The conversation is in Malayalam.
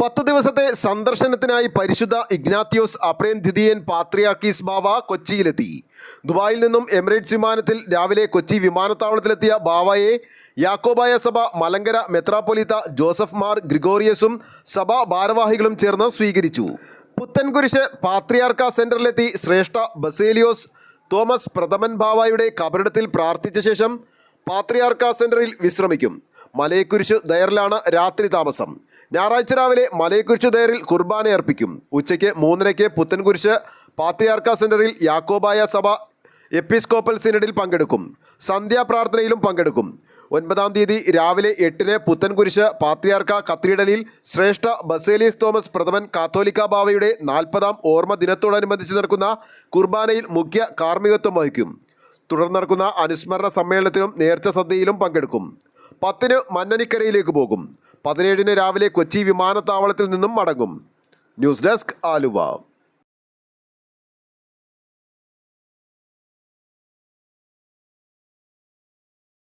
പത്ത് ദിവസത്തെ സന്ദർശനത്തിനായി പരിശുദ്ധ ഇഗ്നാത്യോസ് അപ്രേം ദ്വിതീയൻ പാത്രിയാർക്കീസ് ബാവ കൊച്ചിയിലെത്തി. ദുബായിൽ നിന്നും എമിറേറ്റ്സ് വിമാനത്തിൽ രാവിലെ കൊച്ചി വിമാനത്താവളത്തിലെത്തിയ ബാവയെ യാക്കോബായ സഭ മലങ്കര മെത്രാപ്പൊലീത്ത ജോസഫ് മാർ ഗ്രിഗോറിയസും സഭാ ഭാരവാഹികളും ചേർന്ന് സ്വീകരിച്ചു. പുത്തൻകുരിശ് പാത്രിയാർക്ക സെന്ററിലെത്തി ശ്രേഷ്ഠ ബസേലിയോസ് തോമസ് പ്രഥമൻ ബാവായുടെ കബറിടത്തിൽ പ്രാർത്ഥിച്ച ശേഷം പാത്രിയാർക്ക സെന്ററിൽ വിശ്രമിക്കും. മലയക്കുരിശ് ദയറിലാണ് രാത്രി താമസം. ഞായറാഴ്ച രാവിലെ മലയക്കുരിശ് ദയറിൽ കുർബാന അർപ്പിക്കും. ഉച്ചയ്ക്ക് മൂന്നരയ്ക്ക് പുത്തൻകുരിശ് പാത്രിയാർക്ക സെന്ററിൽ യാക്കോബായ സഭ എപ്പിസ്കോപ്പൽ സിനഡിൽ പങ്കെടുക്കും. സന്ധ്യാപ്രാർത്ഥനയിലും പങ്കെടുക്കും. ഒൻപതാം തീയതി രാവിലെ എട്ടിന് പുത്തൻകുരിശ് പാത്രിയാർക്ക കത്തീഡലിൽ ശ്രേഷ്ഠ ബസേലിയസ് തോമസ് പ്രഥമൻ കാത്തോലിക്ക ബാവയുടെ നാൽപ്പതാം ഓർമ്മ ദിനത്തോടനുബന്ധിച്ച് നടക്കുന്ന കുർബാനയിൽ മുഖ്യ കാർമ്മികത്വം വഹിക്കും. തുടർന്ന് നടക്കുന്ന അനുസ്മരണ സമ്മേളനത്തിലും നേർച്ച സദ്യയിലും പങ്കെടുക്കും. പത്തിന് മന്നനിക്കരയിലേക്ക് പോകും. പതിനേഴിന് രാവിലെ കൊച്ചി വിമാനത്താവളത്തിൽ നിന്നും മടങ്ങും. News desk Aluva.